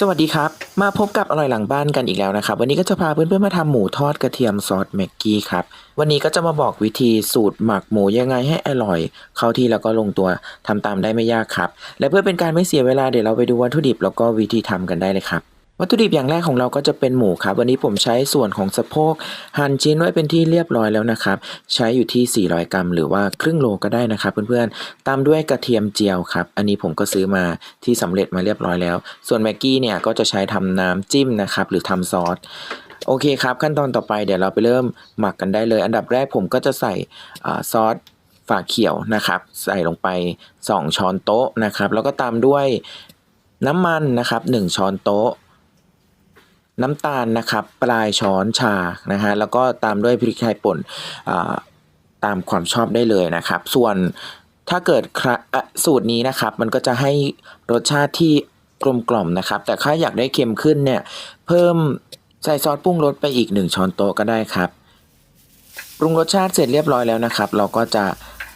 สวัสดีครับ มาพบกับอร่อยหลังบ้านกันอีกแล้วนะครับ วันนี้ก็จะพาเพื่อนๆมาทำหมูทอดกระเทียมซอสแม็กกี้ครับ วันนี้ก็จะมาบอกวิธีสูตรหมักหมูยังไงให้อร่อย เข้าที่แล้วก็ลงตัวทำตามได้ไม่ยากครับ และเพื่อเป็นการไม่เสียเวลาเดี๋ยวเราไปดูวัตถุดิบแล้วก็วิธีทำกันได้เลยครับ วัตถุดิบอย่างแรกของเราก็จะเป็นหมูครับ วันนี้ผมใช้ส่วนของสะโพกหั่นชิ้นไว้เป็นที่เรียบร้อยแล้วนะครับ ใช้อยู่ที่ 400 กรัม หรือว่าครึ่งโลก็ได้นะครับ เพื่อนๆ ตามด้วยกระเทียมเจียวครับ อันนี้ผมก็ซื้อมาที่สำเร็จมาเรียบร้อยแล้ว ส่วนแม็กกี้เนี่ยก็จะใช้ทำน้ำจิ้มนะครับ หรือทำซอสโอเคครับ ขั้นตอนต่อไปเดี๋ยวเราไปเริ่มหมักกันได้เลย อันดับแรกผมก็จะใส่อซอสฝาเขียวนะครับ ใส่ลงไป 2 ช้อนโต๊ะนะครับ แล้วก็ตามด้วยน้ำมันนะครับ 1 ช้อนโต๊ะ น้ำตาลนะครับปลายช้อนชานะฮะแล้วก็ตามด้วยพริกไทยป่นตามความชอบได้เลยนะครับ ส่วนถ้าเกิดสูตรนี้นะครับ มันก็จะให้รสชาติที่กลมกล่อมนะครับ แต่ถ้าอยากได้เค็มขึ้นเนี่ย เพิ่มใส่ซอสปรุงรสไปอีก 1 ช้อนโต๊ะก็ได้ครับปรุงรสชาติเสร็จเรียบร้อยแล้วนะครับ เราก็จะ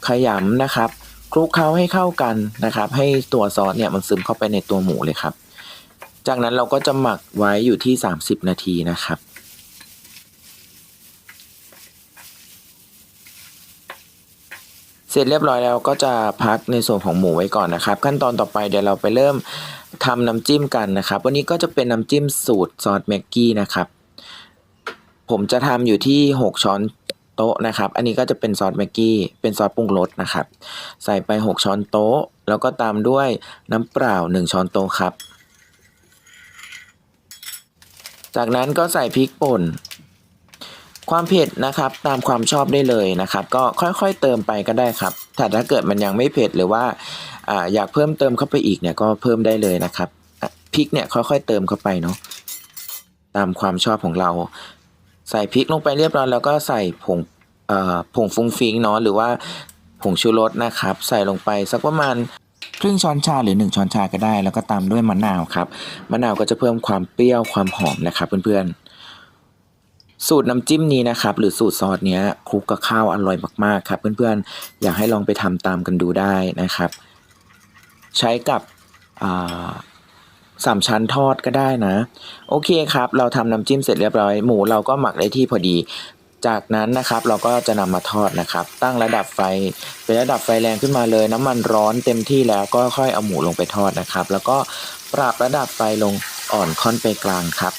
ขยำนะครับคลุกเคล้าให้เข้ากันนะครับ ให้ตัวซอสเนี่ยมันซึมเข้าไปในตัวหมูเลยครับ จากนั้นเราก็จะหมักไว้อยู่ที่ 30 นาทีนะครับ เสร็จเรียบร้อยแล้วก็จะพักในส่วนของหมูไว้ก่อนนะครับ ขั้นตอนต่อไปเดี๋ยวเราไปเริ่มทำน้ำจิ้มกันนะครับ วันนี้ก็จะเป็นน้ำจิ้มสูตรซอสแม็กกี้นะครับ ผมจะทำอยู่ที่ 6 ช้อนโต๊ะนะครับ อันนี้ก็จะเป็นซอสแม็กกี้ เป็นซอสปรุงรสนะครับ ใส่ไป 6 ช้อนโต๊ะ แล้วก็ตามด้วยน้ำเปล่า 1 ช้อนโต๊ะครับ จากนั้นก็ใส่พริกป่น ความเผ็ดนะครับตามความชอบได้เลยนะครับ ก็ค่อยๆเติมไปก็ได้ครับแต่ถ้าเกิดมันยังไม่เผ็ดหรือว่าออยากเพิ่มเติมเข้าไปอีกเนี่ยก็เพิ่มได้เลยนะครับพริกเนี่ยค่อยๆเติมเข้าไปเนาะตามความชอบของเรา ใส่พริกลงไปเรียบร้อยแล้วก็ใส่ผงผงฟุ้งฟิงเนาะหรือว่าผงชูรสนะครับ ใส่ลงไปสักประมาณ ครึ่งช้อนชาหรือ 1 ช้อนชาก็ได้ แล้วก็ตามด้วยมะนาวครับ มะนาวก็จะเพิ่มความเปรี้ยวความหอมนะครับเพื่อนๆ สูตรน้ำจิ้มนี้นะครับ หรือสูตรซอสเนี้ยคลุกกับข้าวอร่อยมากๆครับ เพื่อนๆ อยากให้ลองไปทำตามกันดูได้นะครับ ใช้กับสามชั้นทอดก็ได้นะ โอเคครับ เราทำน้ำจิ้มเสร็จเรียบร้อย หมูเราก็หมักได้ที่พอดี จากนั้นนะครับเราก็จะนำมาทอดนะครับ ตั้งระดับไฟ เป็นระดับไฟแรงขึ้นมาเลย น้ำมันร้อนเต็มที่แล้วก็ค่อยเอาหมูลงไปทอดนะครับ แล้วก็ปรับระดับไฟลงอ่อนค่อนไปกลางครับ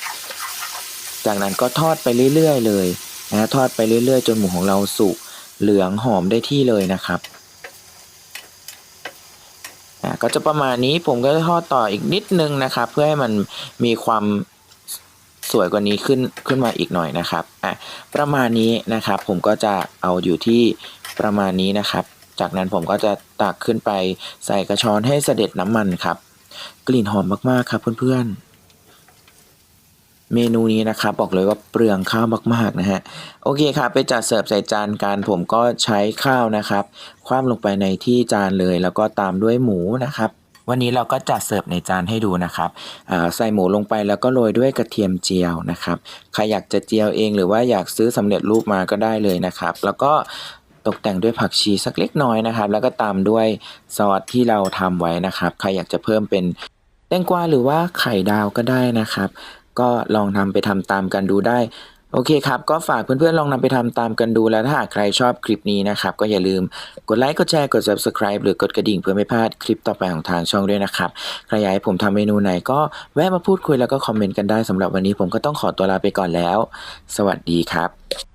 จากนั้นก็ทอดไปเรื่อยๆเลยนะทอดไปเรื่อยๆ จนหมูของเราสุกเหลืองหอมได้ที่เลยนะครับก็จะประมาณนี้ผมก็จะทอดต่ออีกนิดนึงนะครับ เพื่อให้มันมีความ สวยกว่านี้ขึ้นขึ้นมาอีกหน่อยนะครับอะประมาณนี้นะครับ ผมก็จะเอาอยู่ที่ประมาณนี้นะครับ จากนั้นผมก็จะตักขึ้นไปใส่กระชอนให้เสด็จน้ำมันครับ กลิ่นหอมมากๆครับเพื่อนๆเมนูนี้นะครับบอกเลยว่าเปลืองข้าวมากๆนะฮะโอเคครับไปจัดเสิร์ฟใส่จานกันผมก็ใช้ข้าวนะครับ คว่ำลงไปในที่จานเลย แล้วก็ตามด้วยหมูนะครับ วันนี้เราก็จัดเสิร์ฟในจานให้ดูนะครับใส่หมูลงไปแล้วก็โรยด้วยกระเทียมเจียวนะครับใครอยากจะเจียวเองหรือว่าอยากซื้อสำเร็จรูปมาก็ได้เลยนะครับ แล้วก็ตกแต่งด้วยผักชีสักเล็กน้อยนะครับ แล้วก็ตามด้วยซอสที่เราทำไว้นะครับ ใครอยากจะเพิ่มเป็นแตงกวาหรือว่าไข่ดาวก็ได้นะครับ ก็ลองทำไปทำตามกันดูได้ โอเคครับ ก็ฝากเพื่อนๆ ลองนำไปทำตามกันดูแล้วถ้าหากใครชอบคลิปนี้นะครับ ก็อย่าลืมกดไลค์ กดแชร์ กด subscribe หรือกดกระดิ่งเพื่อไม่พลาดคลิปต่อไปของทางช่องด้วยนะครับ ใครอยากให้ผมทำเมนูไหนก็แวะมาพูดคุยแล้วก็คอมเมนต์กันได้สำหรับวันนี้ผมก็ต้องขอตัวลาไปก่อนแล้ว สวัสดีครับ